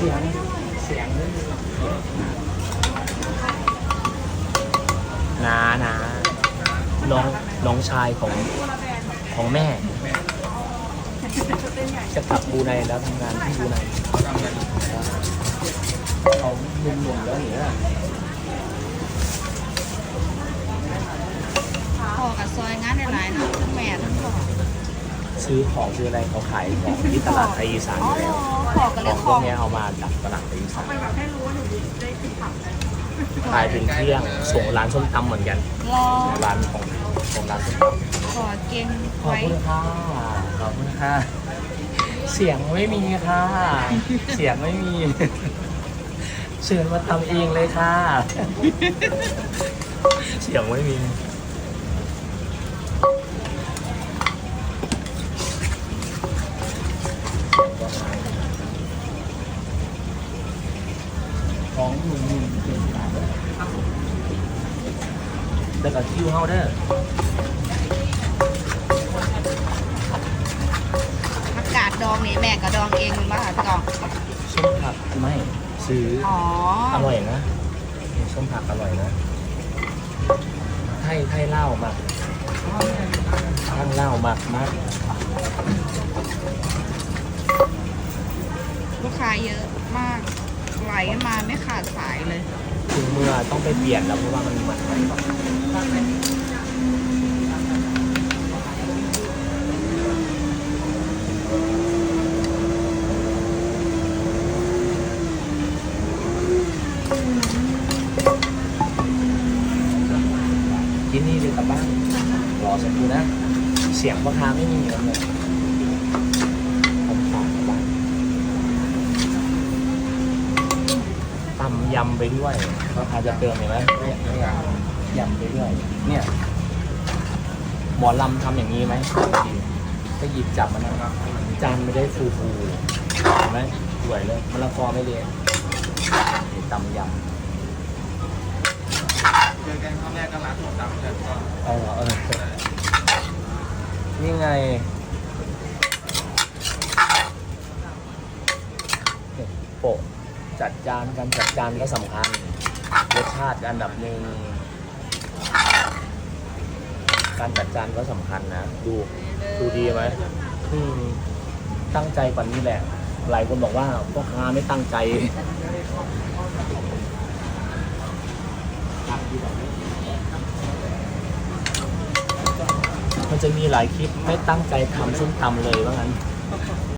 สียง เสียงนานาน้องน้องชายของของแม่ จะกลับบูไนแล้วทำงานที่บูไนเขาหนุ่มๆแล้วเนี่ย พ่อกับซอยงานหลายๆเนาะทั้งแม่ทั้งพ่อ ซื้อของซื้ออะไรเขาขายของที่ตลาดไทยอีสานอ๋ออยู่แล้วพ่อก็ขเลอยงขพวอกง เนี้ยเอามาจากตลาดไทยอีสานขายถึงเที่ยงส่งร้านส้มตำเหมือนกันรอ ร้านของของร้านส้มตำ ขอเก่งขอบไว้ คุณค่ะ ขอบคุณค่ะ เสียงไม่มีค่ะ เสียงไม่มี เชิญมาทำเองเลยค่ะ เสียงไม่มี แล้วก็คิวเฮาเดอร์ผักกาดดองนี่แม่ก็ดองเองมันมาค่ะกล่อง ส้มผักไม่ซื้ออ๋ออร่อยนะส้มผักอร่อยนะไทยไทยเหล้ามากทั้งเหล้ามากมากลูกค้าเยอะมากไหลมาไม่ขาดสายเลย ถึงเมื่อต้องไปเปลี่ยนแล้วเพราะว่ามันมันไป กินนี่เลยกลับบ้านรอสักครู่นะ เสียงพ่อค้าไม่มีเลยผมขอกลับบ้านตำยำไปด้วยพ่อค้าจะเติมเห็นไหมเนี่ยเนี่ย ยำไปด้วยเนี่ยหมอลำทำอย่างนี้ไหมก็หยิบจับมันนะจานไม่ได้ฟูฟูเห็นไหมสวยเลยมะละกอไม่เละนี่ตำยำเจอกันครั้งแรกก็ร้านผมดำแต่ก็เออเออนี่ไงโปะจัดจานการจัดจานก็สำคัญรสชาติอันดับหนึ่ง การจัดจานก็สำคัญนะ ดู ดูดีไหมอืมตั้งใจกว่านี้แหละ หลายคนบอกว่าพ่อค้าไม่ตั้งใจ มันจะมีหลายคลิปไม่ตั้งใจทำส้มตำเลยว่างั้น